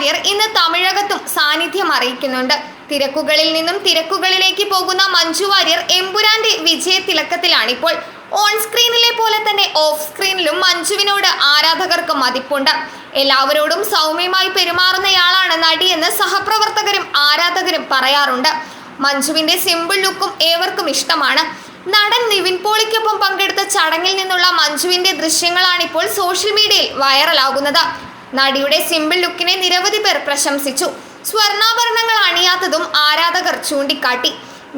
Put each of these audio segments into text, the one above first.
വാര്യർ ഇന്ന് തമിഴകത്തും സാന്നിധ്യം അറിയിക്കുന്നുണ്ട്. തിരക്കുകളിൽ നിന്നും തിരക്കുകളിലേക്ക് പോകുന്ന മഞ്ജു വാര്യർ എമ്പുരാന്റെ വിജയത്തിളക്കത്തിലാണിപ്പോൾ ഓൺ സ്ക്രീനിലെ പോലെ തന്നെ ഓഫ് സ്ക്രീനിലും മഞ്ജുവിനോട് ആരാധകർക്ക് മതിപ്പുണ്ട്. എല്ലാവരോടും സൗമ്യമായി പെരുമാറുന്നയാളാണ് നടിയെന്ന് സഹപ്രവർത്തകരും ആരാധകരും പറയാറുണ്ട്. മഞ്ജുവിന്റെ സിമ്പിൾ ലുക്കും ഏവർക്കും ഇഷ്ടമാണ്. നടൻ നിവിൻ പോളിക്കൊപ്പം പങ്കെടുത്ത ചടങ്ങിൽ നിന്നുള്ള മഞ്ജുവിന്റെ ദൃശ്യങ്ങളാണിപ്പോൾ സോഷ്യൽ മീഡിയയിൽ വൈറലാകുന്നത് നടിയുടെ സിമ്പിൾ ലുക്കിനെ നിരവധി പേർ പ്രശംസിച്ചു. സ്വർണാഭരണങ്ങൾ അണിയാത്തതും ആരാധകർ ചൂണ്ടിക്കാട്ടി.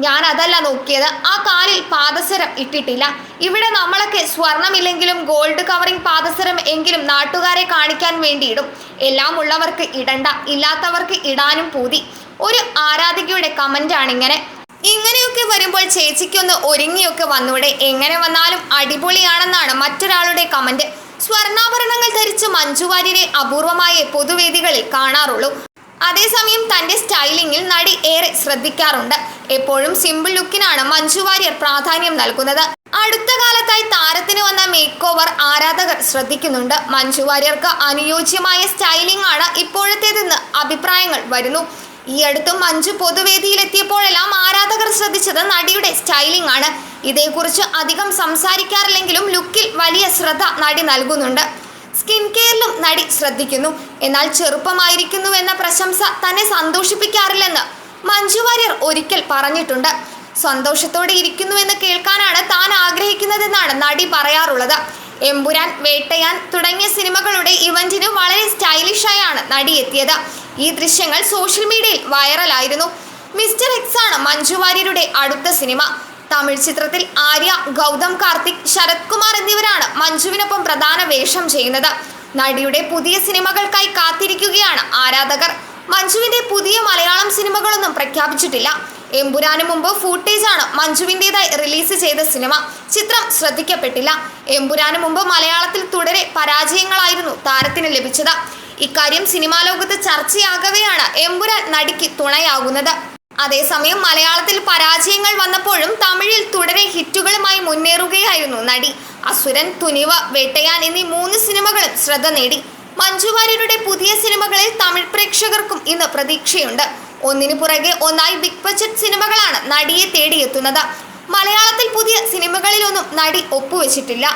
ഞാൻ അതല്ല നോക്കിയത്. ആ കാലിൽ പാദസരം ഇട്ടിട്ടില്ല. ഇവിടെ നമ്മളൊക്കെ സ്വർണമില്ലെങ്കിലും ഗോൾഡ് കവറിംഗ് പാദസരം എങ്കിലും നാട്ടുകാരെ കാണിക്കാൻ വേണ്ടിയിടും. എല്ലാം ഉള്ളവർക്ക് ഇടണ്ട. ഇല്ലാത്തവർക്ക് ഇടാനും പൂതി. ഒരു ആരാധികയുടെ കമന്റ് ഇങ്ങനെ. ഇങ്ങനെയൊക്കെ വരുമ്പോൾ ചേച്ചിക്കൊന്ന് ഒരുങ്ങിയൊക്കെ വന്നൂടെ. എങ്ങനെ വന്നാലും അടിപൊളിയാണെന്നാണ് മറ്റൊരാളുടെ കമന്റ് സ്വർണാഭരണങ്ങൾ ധരിച്ച് മഞ്ജു വാര്യരെ അപൂർവമായ പൊതുവേദികളിൽ കാണാറുള്ളൂ. അതേസമയം തന്റെ സ്റ്റൈലിംഗിൽ നടി ഏറെ ശ്രദ്ധിക്കാറുണ്ട്. എപ്പോഴും സിമ്പിൾ ലുക്കിനാണ് മഞ്ജു വാര്യർ പ്രാധാന്യം നൽകുന്നത്. അടുത്ത കാലത്തായി താരത്തിന് വന്ന മേക്ക് ഓവർ ആരാധകർ ശ്രദ്ധിക്കുന്നുണ്ട്. മഞ്ജു വാര്യർക്ക് അനുയോജ്യമായ സ്റ്റൈലിംഗ് ആണ് ഇപ്പോഴത്തേതെന്ന് അഭിപ്രായങ്ങൾ വരുന്നു. ഈ അടുത്തും മഞ്ജു പൊതുവേദിയിലെത്തിയപ്പോഴെല്ലാം ശ്രദ്ധിച്ചത് നടിയുടെ സ്റ്റൈലിംഗ് ആണ്. ഇതേക്കുറിച്ച് അധികം സംസാരിക്കാറില്ലെങ്കിലും ലുക്കിൽ വലിയ ശ്രദ്ധ നടി നൽകുന്നുണ്ട്. സ്കിൻ കെയറിലും നടി ശ്രദ്ധിക്കുന്നു. എന്നാൽ ചെറുപ്പമായിരിക്കുന്നുവെന്ന പ്രശംസ തന്നെ സന്തോഷിപ്പിക്കാറില്ലെന്ന് മഞ്ജു വാര്യർ ഒരിക്കൽ പറഞ്ഞിട്ടുണ്ട്. സന്തോഷത്തോടെ ഇരിക്കുന്നുവെന്ന് കേൾക്കാനാണ് താൻ ആഗ്രഹിക്കുന്നതെന്നാണ് നടി പറയാറുള്ളത്. എമ്പുരാൻ വേട്ടയാൻ തുടങ്ങിയ സിനിമകളുടെ ഇവന്റിന് വളരെ സ്റ്റൈലിഷായാണ് നടി എത്തിയത്. ഈ ദൃശ്യങ്ങൾ സോഷ്യൽ മീഡിയയിൽ വൈറലായിരുന്നു. മിസ്റ്റർ എക്സ് ആണ് മഞ്ജു വാര്യരുടെ അടുത്ത സിനിമ. തമിഴ് ചിത്രത്തിൽ ആര്യ ഗൗതം കാർത്തിക് ശരത് കുമാർ എന്നിവരാണ് മഞ്ജുവിനൊപ്പം പ്രധാന വേഷം ചെയ്യുന്നത്. നടിയുടെ പുതിയ സിനിമകൾക്കായി കാത്തിരിക്കുകയാണ് ആരാധകർ. മഞ്ജുവിന്റെ പുതിയ മലയാളം സിനിമകളൊന്നും പ്രഖ്യാപിച്ചിട്ടില്ല. എമ്പുരാന് മുമ്പ് ഫൂട്ടേജ് ആണ് മഞ്ജുവിന്റെതായി റിലീസ് ചെയ്ത സിനിമ. ചിത്രം ശ്രദ്ധിക്കപ്പെട്ടില്ല. എമ്പുരാന് മുമ്പ് മലയാളത്തിൽ തുടരെ പരാജയങ്ങളായിരുന്നു താരത്തിന് ലഭിച്ചത്. ഇക്കാര്യം സിനിമാ ലോകത്ത് ചർച്ചയാകവെയാണ് എമ്പുരാൻ നടിക്ക് തുണയാകുന്നത്. അതേസമയം മലയാളത്തിൽ പരാജയങ്ങൾ വന്നപ്പോഴും തമിഴിൽ തുടരെ ഹിറ്റുകളുമായി മുന്നേറുകയായിരുന്നു നടി. അസുരൻ തുനിവ വേട്ടയാൻ എന്നീ മൂന്ന് സിനിമകളും ശ്രദ്ധ നേടി. മഞ്ജുവാര്യരുടെ പുതിയ സിനിമകളിൽ തമിഴ് പ്രേക്ഷകർക്കും ഇന്ന് പ്രതീക്ഷയുണ്ട്. ഒന്നിനു പുറകെ ഒന്നായി ബിഗ് ബജറ്റ് സിനിമകളാണ് നടിയെ തേടിയെത്തുന്നത്. മലയാളത്തിൽ പുതിയ സിനിമകളിലൊന്നും നടി ഒപ്പുവെച്ചിട്ടില്ല.